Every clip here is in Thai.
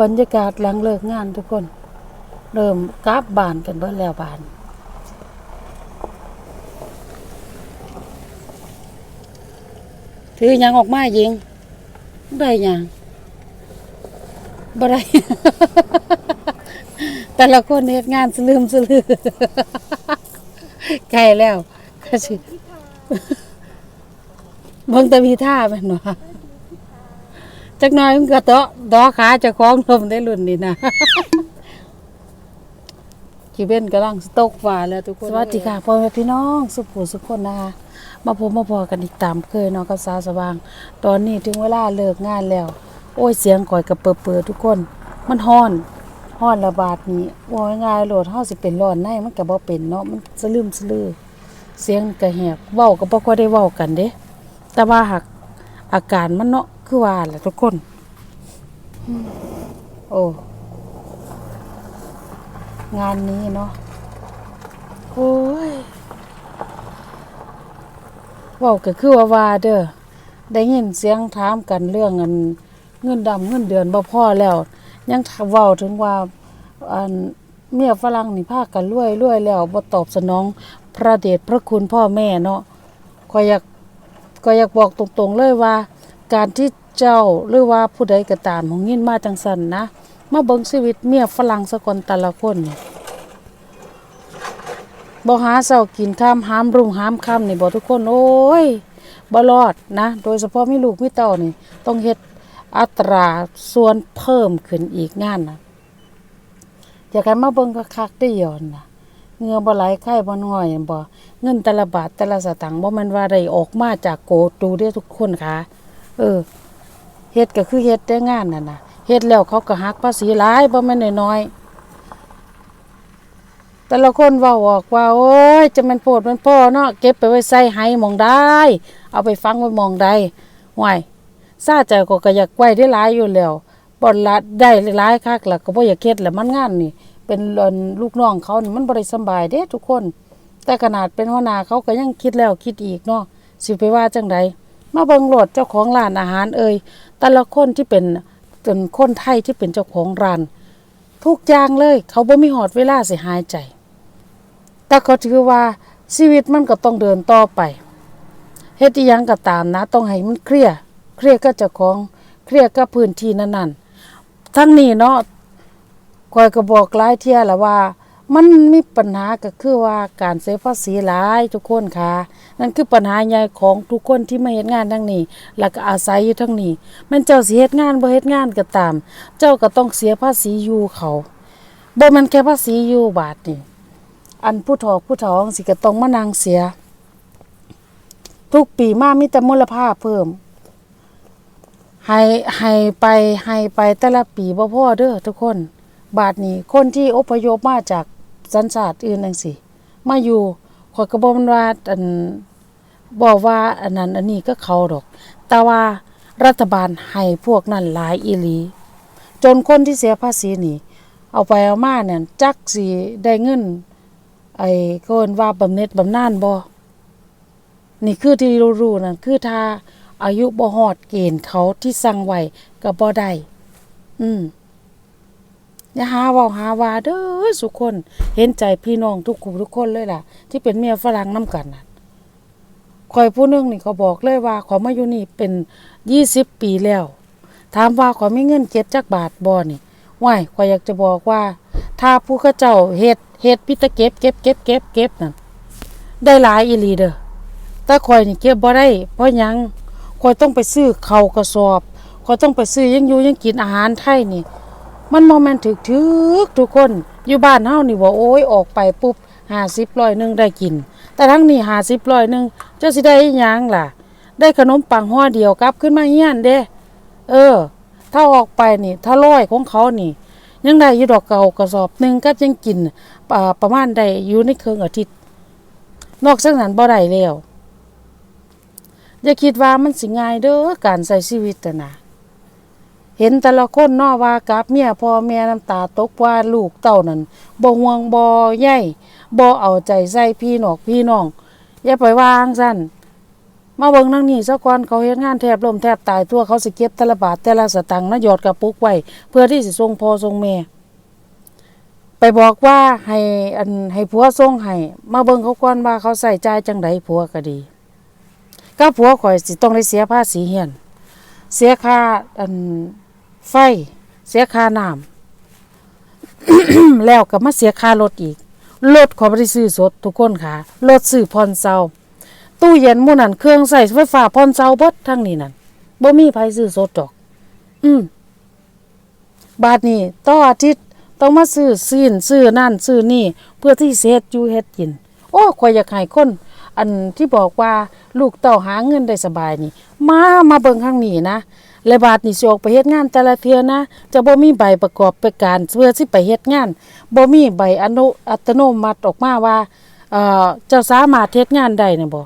บรรยากาศหลังเลิกงานทุกคน เริ่มกราบบานกันเบิดแล้วบานถือหยังออกมายิงได้ยังบ่ได้ แต่ละคนเฮ็ดงานสลืมสลือใกล้แล้วก็สิเบิ่งแตะมีท่าแม่นว่า จักหน่อยมันก็เตาะดอขาเจะคล้าของลมได้รุ่นนี่นะ กีเว้นกำลังสตกฟ้าแล้วทุกคนสวัสดีค่ะพ่อแม่พี่น้องสุขูสุขคนนะคะมาพบมาพอกันอีกตามเคยเนาะกับสาวสว่าง ตอนนี้ถึงเวลาเลิกงานแล้ว โอ้ยเสียงก่อยกับเปิดเปิดทุกคน มันฮ้อนฮ้อนระบาดนี้ว่าง่ายๆโหลดเฮาสิเป็นร้อนในมันก็บ่เป็นเนาะมันสลืมสลือ เสียงก็แหบเว้าก็บ่ค่อยได้เว้ากันเด้แต่ว่าหักอาการมันเนาะ คือว่าแหละทุกคนอืมโอ้ งานนี้เนาะ โอ้ยเว้าก็คือว่าว่าเด้อ ได้ยินเสียงถามกันเรื่องเงินเงินดำเงินเดือนบ่พอแล้ว ยังเว้าถึงว่าอันเมียฝรั่งนี่พากันรวยรวยแล้วบ่ตอบสนองพระเดชพระคุณพ่อแม่เนาะข้อยอยากก็อยากบอกตรงๆเลยว่า การที่เจ้าหรือว่าผู้ใดก็ตามของยินมาจังสันนะ มาเบิ่งชีวิตเมียฝรั่งสกอนแต่ละคนบ่หาเช้ากินข้ามหามรุ่งหามค่ำนี่บ่ทุกคนโอ้ยบ่รอดนะ โดยเฉพาะมีลูกมีเต้านี่ ต้องเฮ็ดอัตราส่วนเพิ่มขึ้นอีกงานนะอยากให้มาเบิ่งคักๆได้ย้อนนะเงื่อบ่ไหลไข้บ่น้อยบ่เงินแต่ละบาทแต่ละสตางค์บ่แม่นว่าได้ออกมาจากโกตูเด้ทุกคนค่ะ เออเฮ็ดก็คือเฮ็ดได้งานนั่นน่ะเฮ็ดแล้วเขาก็หักภาษีหลายบ่แม่นน้อยๆแต่ละคนเว้าออกว่า โอ้ยจะม่นโพดม่นพ่อเนาะเก็บไปไว้ใส่ไหมองได้ เอาไปฟังไว้มองใดห่วยซาใจก็ก็อยากไว้ได้หลายอยู่แล้วบ่ละได้หลายคักล้วก็บ่อยากเฮ็ดแล้วมันงานนี่ เป็นอันลูกน้องเขานี่มันบริสบายเด้ทุกคน แต่ขนาดเป็นหัวหน้าเขาก็ยังคิดแล้วคิดอีกเนาะสิไปว่าจังใด มาเบิงโหลดเจ้าของร้านอาหารเอ่ยแต่ละคนที่เป็นเป็นคนไทยที่เป็นเจ้าของร้าน ทุกอย่างเลย เขาบ่มีหอดเวลาสิหายใจ แต่เขาถือว่าชีวิตมันก็ต้องเดินต่อไปเฮ็ดอีหยังก็ตามนะ ต้องให้มันเคลียร์เคลียร์ก็เจ้าของเคลียร์ก็พื้นที่นั้นๆทั้งนี้เนาะคอยก็บอกหลายเที่ยแล้วว่า มันมีปัญหาก็คือว่าการเสียภาษีหลายทุกคนค่ะ นั่นคือปัญหาใหญ่ของทุกคนที่มาเฮ็ดงานทั้งนี้ แล้วก็อาศัยอยู่ทั้งนี้ มันเจ้าสิเฮ็ดงานบ่เฮ็ดงานก็ตาม เจ้าก็ต้องเสียภาษีอยู่เขาบ่มันแค่ภาษีอยู่บาทนี่อันผู้ถอกผู้ถองสิก็ต้องมานั่งเสีย ทุกปีมามีแต่มูลค่าเพิ่มให้ให้ไปให้ไปแต่ละปีบ่พ่อเด้อทุกคน บาทนี้คนที่อพยพมาจาก สัญชาติอื่นจังซี่มาอยู่ข่อยก็บ่มันว่าอันบอกว่าอันนั้นอันนี้ก็เขาดอก แต่ว่ารัฐบาลให้พวกนั้นหลายอีหลี จนคนที่เสียภาษีนี่ เอาไปเอามาเนี่ยจักสิได้เงิน ไอ้เกินว่าบำเหน็จบำนาญบ่นี่คือที่รู้ๆนั่นคือถ้าอายุบ่ฮอดเกณฑ์เขาที่สั่งไว้ก็บ่ได้อืม อย่าหาว่าหาว่าเด้อสุคน เห็นใจพี่น้องทุกกลุ่มทุกคนเลยล่ะ ที่เป็นเมียฝรั่งน้ำกันน่ะคอยผู้นึงนี่เขาบอกเลยว่าขอมาอยู่นี่เป็นยี่สิบปีแล้ว ถามว่าขอมีเงินเก็บจักบาทบ่นี่ว่ายขอยอยากจะบอกว่า ถ้าผู้เขาเจ้าเฮ็ดเฮ็ดพิตะเก็บเก็บเก็บเก็บเก็บนั่นได้หลายอีหลีเด้อแต่คอยนี่เก็บบ่ได้เพราะยังคอยต้องไปซื้อเขากระสอบคอยต้องไปซื้อยังอยู่ยังกินอาหารไทยนี่ มันโมเมนถึกถึกทุกคนอยู่บ้านเฮานี่ว่าโอ้ยออกไปปุ๊บห้าสิบร้อยหนึ่งได้กิน แต่ทั้งนี้ห้าสิบร้อยหนึ่งเจ้าสิได้ยังล่ะ ได้ขนมปังห่อเดียวกลับขึ้นมาเฮียนเด้เออ ถ้าออกไปนี่ ถ้าร้อยของเขานี่ ยังได้อยู่ดอกเก่ากระสอบหนึ่งก็ยังกินอ่าประมาณได้อยู่ในเครื่องอาทิตย์ นอกจากนั้นบ่ได้แล้วอย่าคิดว่ามันสิง่ายเด้อการใช้ชีวิตนะนะ เห็นแต่ละคนนอว่ากับเมียพ่อแม่น้ำตาตกว่าลูกเต้านั่นบ่ห่วงบ่ใยบ่เอาใจใส่พี่นอกพี่น้อง อย่าไปวางซั่นมาเบิ่งนั่งนี่ซะก่อนเขาเฮ็ดงานแทบล้มแทบตายตัวเขาสิเก็บแต่ละบาทแต่ละสตังค์นะหยอดกระปุกไว้เพื่อที่สิส่งพ่อส่งแม่ไปบอกว่าให้อันให้ผัวส่งให้มาเบิ่งเขาก่อนว่าเขาใส่ใจจังไดผัวก็ดีก็ผัวข่อยสิต้องได้เสียภาษีเฮียน เสียค่าอัน ไฟ เสียค่าน้ำแล้วก็มาเสียค่ารถอีก รถขอบ่ได้ซื้อสดทุกคนค่ะ รถซื้อผ่อนเซาตู้เย็นมู่นั่นเครื่องใส่ไฟฟ้าผ่อนเซาบดทั้งนี้นั่นบ่มีไผซื้อสดดอก อืมบาทนี้ต่ออาทิตย์ต้องมาซื้อซีนซื้อนั่นซื้อนี่ เพื่อที่เฮ็ดอยู่เฮ็ดกิน โอ้ข่อยอยากให้คน อันที่บอกว่าลูกเต้าหาเงินได้สบายนี่ มามาเบิ่งข้างนี้นะ และบาทนี่สิออกไปเฮ็ดงานแต่ละเทื่อนะ จะบ่มีใบประกอบไปการเพื่อสิไปเฮ็ดงานบ่มีใบอนุอัตโนมัติออกมาว่าเอ่อเจ้าสามารถเฮ็ดงานได้น่ะบ่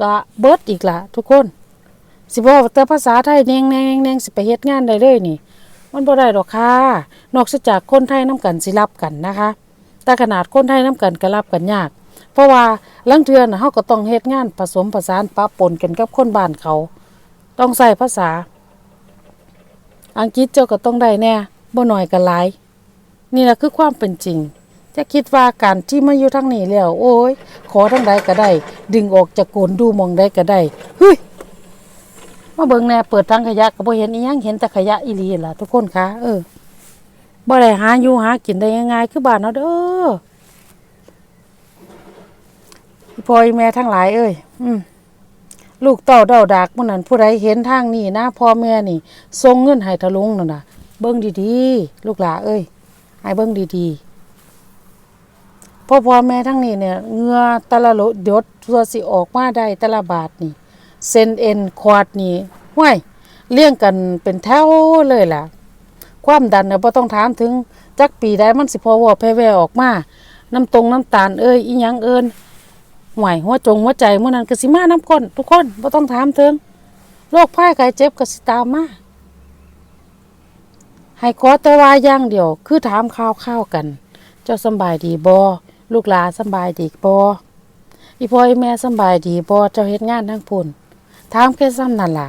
ก็เบิดอีกละทุกคน สิบอกแต่ภาษาไทยแนงแนงแนงสิไปเฮ็ดงานได้เลยนี่ มันบ่ได้ดอกค่ะ นอกจากคนไทยน้ำกันสิรับกันนะคะแต่ขนาดคนไทยน้ำกันก็รับกันยาก เพราะว่าลังเทือนเฮาก็ต้องเฮ็ดงานผสมผสานปะปนกันกับคนบ้านเขา ต้องใส่ภาษา อังกฤษเจ้าก็ต้องได้แน่บ่น้อยก็หลาย นี่แหละคือความเป็นจริง จะคิดว่าการที่มาอยู่ทางนี้แล้ว โอ้ย ขอทางใดก็ได้ ดึงออกจากโกนดูหมองใดก็ได้เฮ้ยมาเบิ่งแน่เปิดทางขยะก็บ่เห็นอีหยังเห็นแต่ขยะอีหลีล่ะทุกคนคะเออบ่ได้หาอยู่หากินได้ง่ายๆคือบ้านเฮาเด้ออีพ่ออีแม่ทั้งหลายเอ้ยอืม ลูกเต้าเด้าดากมื้อนั้นผู้ใดเห็นทางนี้นะพ่อแม่นี่ส่งเงินให้ทะลุงนั่นน่ะ เบิ่งดีๆ ลูกหลาเอ้ยให้เบิ่งดีๆพ่อพ่อแม่ทั้งนี้เนี่ยเหงื่อต่ละหยดตัวสิออกมาได้ต่ละบาทนี่เซนเอ็นควอดนี่ห้วยเลี้ยงกันเป็นแถวเลยล่ะ ความดันเนี่ยบ่ต้องถามถึงจักปีใดมันสิพอวอแพร่แววออกมาน้ำตรงน้ำตาลเอ้ยอีหยังเอิน ห่วยหัวจงหัวใจเมื่อนั้นก็สิมาน้ำก้นทุกคนบ่ต้องถามถึงโรคภัยไข้เจ็บก็สิตามมาให้ขอแต่ว่าย่างเดียว คือถามข่าวข้าวกัน เจ้าสบายดีบ่ลูกหลานสบายดีบ่อีพ่ออีแม่สบายดีบ่เจ้าเฮ็ดงานทั้งพุ่นถามแค่ซ้ำนั่นล่ะ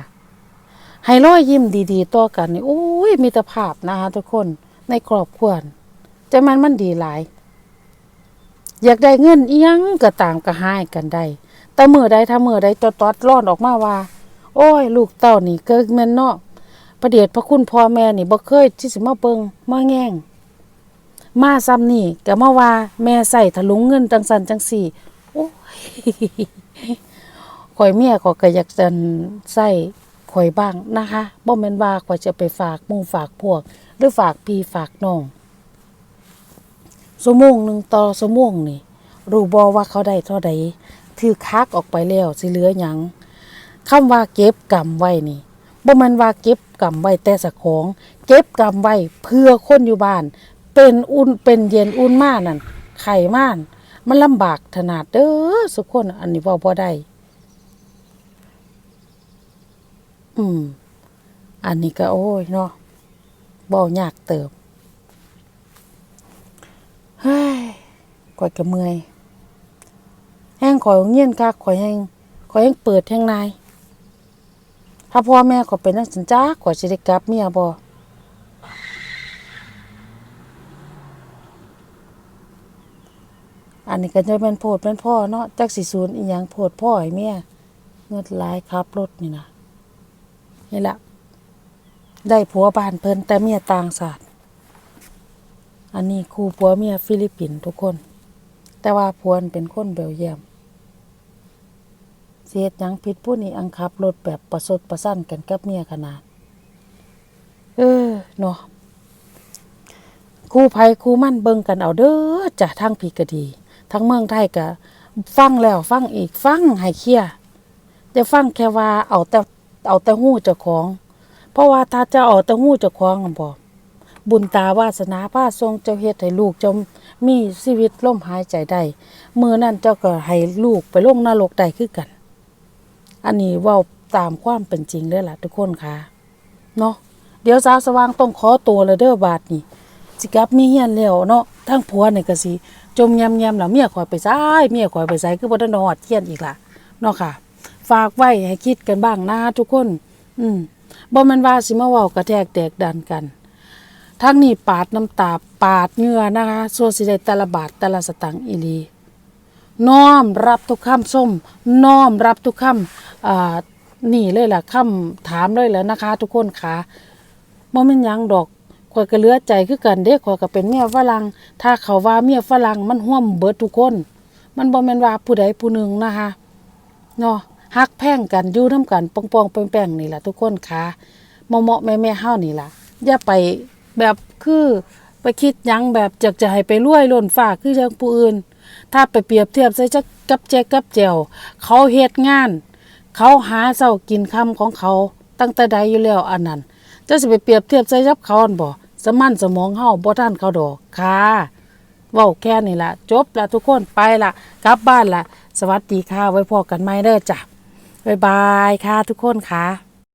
ให้รอยยิ้มดีๆต่อกันนี่โอ้ยมีแต่ภาพนะคะทุกคนในครอบครัวน่ะแต่มันมันดีหลาย อยากได้เงินอียังก็ตามก็หายกันได้แต่เมื่อใดถ้ามือใดตอดตอดร้อนออกมาว่า โอ้ย ลูกเต้านี่เกิดแม่นเนาะประเดียดพระคุณพ่อแม่นี่บ่เคยที่สิมาเบิงมาแง่ง มาซ้ำนี่ก็มาว่า แม่ใส่ถลุงเงินจังสันจังสี่โอ้ยข่อยเมียก็ก็อยากจะใส่ข่อยบ้างนะคะบ่แม่นว่าข่อยจะไปฝากมู่ฝากพวก หรือฝากพี่ฝากน้อง สมงหนึ่งต่อสมงนี่รู้บ่ว่าเขาได้เท่าใดถือคักออกไปแล้วสิเหลือหยังคำว่าเก็บกรรมไว้นี่บ่แม่นว่าเก็บกรรมไว้แต่สะของ เก็บกรรมไว้เพื่อคนอยู่บ้าน เป็นอุ่นเป็นเย็นอุ่นมานั่นไข่ม่าน มันลำบากขนาดเด้อสุกคนอันนี้เว้าบ่ได้อืม อันนี้ก็โอ้ยเนาะบ่ยากเติบ เฮ้ย ข่อยก็เมื่อยแห้งข่อยเงียนคักข่อยแห้งข่อยแห้งเปิดแห้งนายถ้าพ่อแม่ข่อยเป็นนักสันจ้าข่อยสิได้กลับเมียบ่อันนี้ก็จะเป็นโพดเป็นพ่อเนาะจักสิศูนย์อีหยังโพดพ่อให้เมียเงินหลายครับรถนี่นะนี่แหละได้ผัวบ้านเพิ่นแต่เมียต่างศาสตร์อันนี้ครูผัวเมียฟิลิปปินส์ทุกคน แต่ว่าผัวนเป็นคนเบลเยียมเสียดยังผิดผู้นี้อังคับรถแบบประสดประสั้นกันกับเมียขนาด เออเนาะครูภัยครูมั่นเบิ่งกันเอาเด้อจ้ะทั้งพีก็ดี ทั้งเมืองไทยก็ฟังแล้วฟังอีกฟังให้เคลียจะฟังแค่ว่าเอาแต่เอาแต่หู้เจ้าของ เพราะว่าถ้าจะเอาแต่หู้เจ้าของน่ะบ่ บุญตาวาสนาพาทรงเจ้าเฮ็ดให้ลูกจ้ามีชีวิตล่มหายใจได้มือนั่นเจ้าก็ให้ลูกไปลงนรกได้คือกัน อันนี้ว้าตามความเป็นจริงเลยล่ะทุกคนค่ะเนาะเดี๋ยวสาวสว่างต้องขอตัวเลยเด้อบาดนี่สิกลับมีเฮียนแล้วเนาะทั้งผัวนี่ก็สิจมยำๆแล้วเมียข่อยไปซ้ายเมียข่อยไปไสคือบ่ได้นอดเฮียนอีกล่ะเนาะค่ะ ฝากไว้ให้คิดกันบ้างนะทุกคน อืมบ่แม่นว่าสิมาเว้ากระแทกแตกดันกัน ทั้งนี้ปาดน้ำตาปาดเหงื่อนะคะส่วนสิได้แต่ละบาทแต่ละสตังค์อีลีน้อมรับทุกคำส้ม น้อมรับทุกคำอ่านี่เลยล่ะคำถามเลยแล้วนะคะ ทุกคนค่ะบ่แม่นยังดอกข่อยก็เลือใจคือกันเด้ข่อยก็เป็นเมียฝรั่งถ้าเขาว่าเมียฝรั่งมันห่วมเบิดทุกคน มันบ่แม่นว่าผู้ใดผู้หนึ่งนะคะเนาะฮักแพ่งกันยู่นํกันปองๆแป้งๆนี่ล่ะทุกคนค่ะเหมาะๆแม่ๆเฮานี่ล่ะอย่าไป แบบคือไปคิดยังแบบจะจะให้ไปรวยล้นฟ้าคือจังผู้อื่น ถ้าไปเปรียบเทียบใส่จักกับแจกับแจวเขาเฮ็ดงาน เขาหาเช้ากินค่ำของเขาตั้งแต่ใดอยู่แล้วอันนั้นเจ้าสิไปเปรียบเทียบใส่กับเขาอันบ่สมั่นสมองเฮาบ่ทันเขาดอกค่ะเว้าแค่นี้ละจบละทุกคนไปละกลับบ้านละสวัสดีค่ะไว้พอกันใหม่เด้อจ้ะบ๊ายบายค่ะทุกคนค่ะ